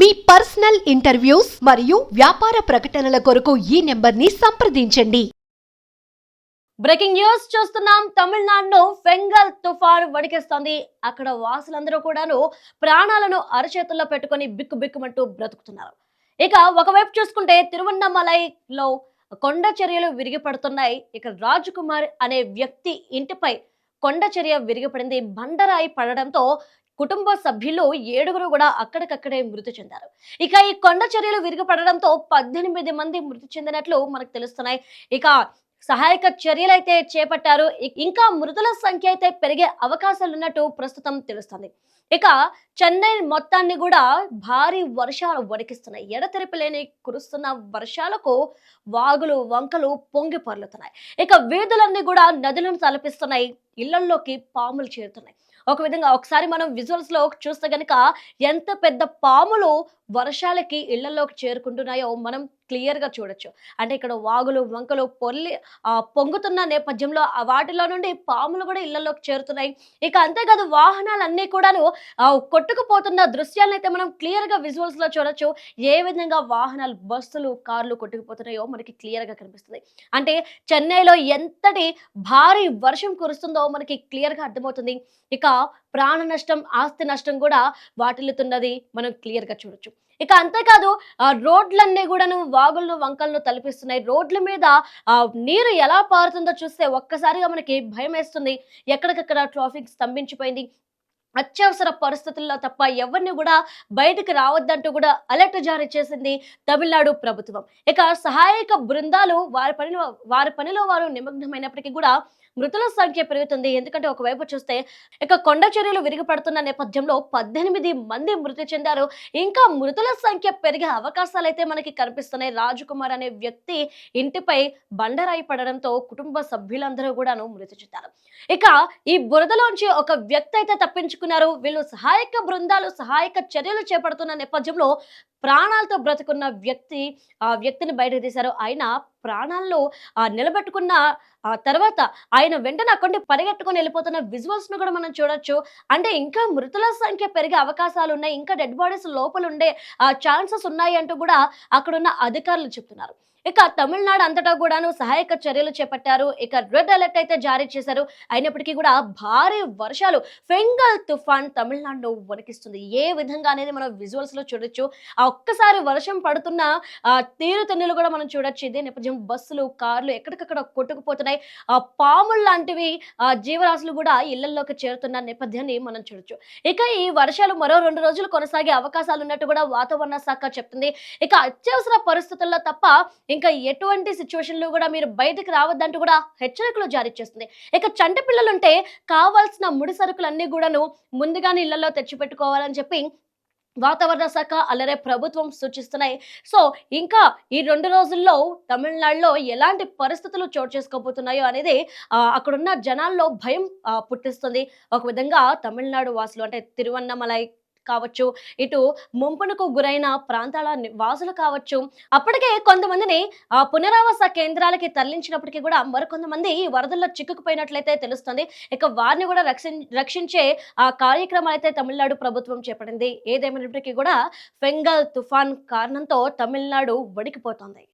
మీ personal interviews మరియు వ్యాపార ప్రకటనల కొరకు ఈ నెంబర్ని సంప్రదించండి. బ్రేకింగ్ న్యూస్ చూస్తున్నాం. తమిళనాడును ఫెంగల్ తుఫాను వణికిస్తోంది. అక్కడ వాసులందరూ కూడాను ప్రాణాలను అరచేతుల్లో పెట్టుకొని బిక్కు బిక్కుమంటూ బ్రతుకుతున్నారు. ఇక ఒకవైపు చూసుకుంటే తిరువన్నమలైలో కొండ చర్యలు విరిగిపడుతున్నాయి. ఇక రాజకుమార్ అనే వ్యక్తి ఇంటిపై కొండ చర్య విరిగిపడింది. బండరాయి పడడంతో కుటుంబ సభ్యులు ఏడుగురు కూడా అక్కడికక్కడే మృతి చెందారు. ఇక ఈ కొండ చర్యలు విరిగిపడడంతో పద్దెనిమిది మంది మృతి చెందినట్లు మనకు తెలుస్తున్నాయి. ఇక సహాయక చర్యలు అయితే చేపట్టారు ఇంకా మృతుల సంఖ్య అయితే పెరిగే అవకాశాలు ఉన్నట్టు ప్రస్తుతం తెలుస్తుంది. ఇక చెన్నై మొత్తాన్ని కూడా భారీ వర్షాలు వణికిస్తున్నాయి. ఎడతెరిపి లేని కురుస్తున్న వర్షాలకు వాగులు వంకలు పొంగి పొర్లుతున్నాయి. ఇక వీధులన్నీ కూడా నదులను తలపిస్తున్నాయి. ఇళ్ళల్లోకి పాములు చేరుతున్నాయి. ఒక విధంగా ఒకసారి మనం విజువల్స్లో చూస్తే గనుక ఎంత పెద్ద పాములు వర్షాలకి ఇళ్ళలోకి చేరుకుంటున్నాయో మనం క్లియర్గా చూడొచ్చు. అంటే ఇక్కడ వాగులు వంకలు పొల్లి పొంగుతున్న నేపథ్యంలో ఆ వాటిలో నుండి పాములు కూడా ఇళ్ళలోకి చేరుతున్నాయి. ఇక అంతేకాదు వాహనాలన్నీ కూడాను కొట్టుకుపోతున్న దృశ్యాలను అయితే మనం క్లియర్గా విజువల్స్లో చూడొచ్చు. ఏ విధంగా వాహనాలు బస్సులు కార్లు కొట్టుకుపోతున్నాయో మనకి క్లియర్గా కనిపిస్తుంది. అంటే చెన్నైలో ఎంతటి భారీ వర్షం కురుస్తుందో మనకి క్లియర్గా అర్థమవుతుంది. ఇక ప్రాణ నష్టం ఆస్తి నష్టం కూడా వాటిల్లుతున్నది మనం క్లియర్గా చూడొచ్చు. ఇక అంతేకాదు ఆ రోడ్లన్నీ కూడాను వాగులను వంకలను తలపిస్తున్నాయి. రోడ్ల మీద నీరు ఎలా పారుతుందో చూస్తే ఒక్కసారిగా మనకి భయం వేస్తుంది ఎక్కడికక్కడ ట్రాఫిక్ స్తంభించిపోయింది. అత్యవసర పరిస్థితుల్లో తప్ప ఎవరిని కూడా బయటకు రావద్దంటూ కూడా అలర్ట్ జారీ చేసింది తమిళనాడు ప్రభుత్వం. ఇక సహాయక బృందాలు వారి పనిలో వారి పనిలో వారు నిమగ్నమైనప్పటికీ కూడా మృతుల సంఖ్య పెరుగుతుంది. ఎందుకంటే ఒకవైపు చూస్తే ఇక కొండ చర్యలు విరిగిపడుతున్న నేపథ్యంలో పద్దెనిమిది మంది మృతి చెందారు. ఇంకా మృతుల సంఖ్య పెరిగే అవకాశాలు అయితే మనకి కనిపిస్తున్నాయి. రాజకుమార్ అనే వ్యక్తి ఇంటిపై బండరాయి పడడంతో కుటుంబ సభ్యులందరూ కూడాను మృతి చెందారు. ఇక ఈ బురదలోంచి ఒక వ్యక్తి అయితే తప్పించుకున్నారు. వీళ్ళు సహాయక బృందాలు సహాయక చర్యలు చేపడుతున్న నేపథ్యంలో ప్రాణాలతో బ్రతుకున్న వ్యక్తి ఆ వ్యక్తిని బయటకు తీశారు. ఆయన ప్రాణాల్లో నిలబెట్టుకున్న ఆ తర్వాత ఆయన వెంటనే అక్కడి పరిగెట్టుకొని వెళ్ళిపోతున్న విజువల్స్ను కూడా మనం చూడొచ్చు. అంటే ఇంకా మృతుల సంఖ్య పెరిగే అవకాశాలు ఉన్నాయి. ఇంకా డెడ్ బాడీస్ లోపల ఉండే ఆ ఛాన్సెస్ ఉన్నాయి అంటూ కూడా అక్కడున్న అధికారులు చెప్తున్నారు. ఇక తమిళనాడు అంతటా కూడాను సహాయక చర్యలు చేపట్టారు. ఇక రెడ్ అలర్ట్ అయితే జారీ చేశారు. అయినప్పటికీ కూడా భారీ వర్షాలు ఫెంగల్ తుఫాన్ తమిళనాడును వణికిస్తుంది. ఏ విధంగా అనేది మనం విజువల్స్లో చూడొచ్చు. ఆ ఒక్కసారి వర్షం పడుతున్న ఆ తీరు తెన్నులు కూడా మనం చూడొచ్చు. ఇదే నేపథ్యం బస్సులు కార్లు ఎక్కడికక్కడ కొట్టుకుపోతున్నాయి. ఆ పాములు లాంటివి ఆ జీవరాశులు కూడా ఇళ్ళలోకి చేరుతున్న నేపథ్యాన్ని మనం చూడొచ్చు. ఇక ఈ వర్షాలు మరో రెండు రోజులు కొనసాగే అవకాశాలు ఉన్నట్టు కూడా వాతావరణ శాఖ చెప్తుంది. ఇక అత్యవసర పరిస్థితుల్లో తప్ప ఇంకా ఎటువంటి సిచ్యువేషన్లు కూడా మీరు బయటకు రావద్దంటూ కూడా హెచ్చరికలు జారీ చేస్తుంది. ఇక చంటి పిల్లలుంటే కావాల్సిన ముడి సరుకులన్నీ కూడాను ముందుగానే ఇళ్ళలో తెచ్చిపెట్టుకోవాలని చెప్పి వాతావరణ శాఖ అలరే ప్రభుత్వం సూచిస్తున్నాయి. సో ఇంకా ఈ రెండు రోజుల్లో తమిళనాడులో ఎలాంటి పరిస్థితులు చోటు చేసుకోబోతున్నాయో అనేది అక్కడున్న జనాల్లో భయం పుట్టిస్తుంది. ఒక విధంగా తమిళనాడు వాసులు అంటే తిరువన్నమలై కావచ్చు ఇటు ముంపునకు గురైన ప్రాంతాల వాసులు కావచ్చు. అప్పటికే కొంతమందిని ఆ పునరావాస కేంద్రాలకి తరలించినప్పటికీ కూడా మరికొంతమంది ఈ వరదల్లో చిక్కుకుపోయినట్లయితే తెలుస్తుంది. ఇక వారిని కూడా రక్షించే ఆ కార్యక్రమాలు అయితే తమిళనాడు ప్రభుత్వం చేపట్టింది. ఏదేమైనప్పటికీ కూడా ఫెంగల్ తుఫాన్ కారణంతో తమిళనాడు వడికిపోతుంది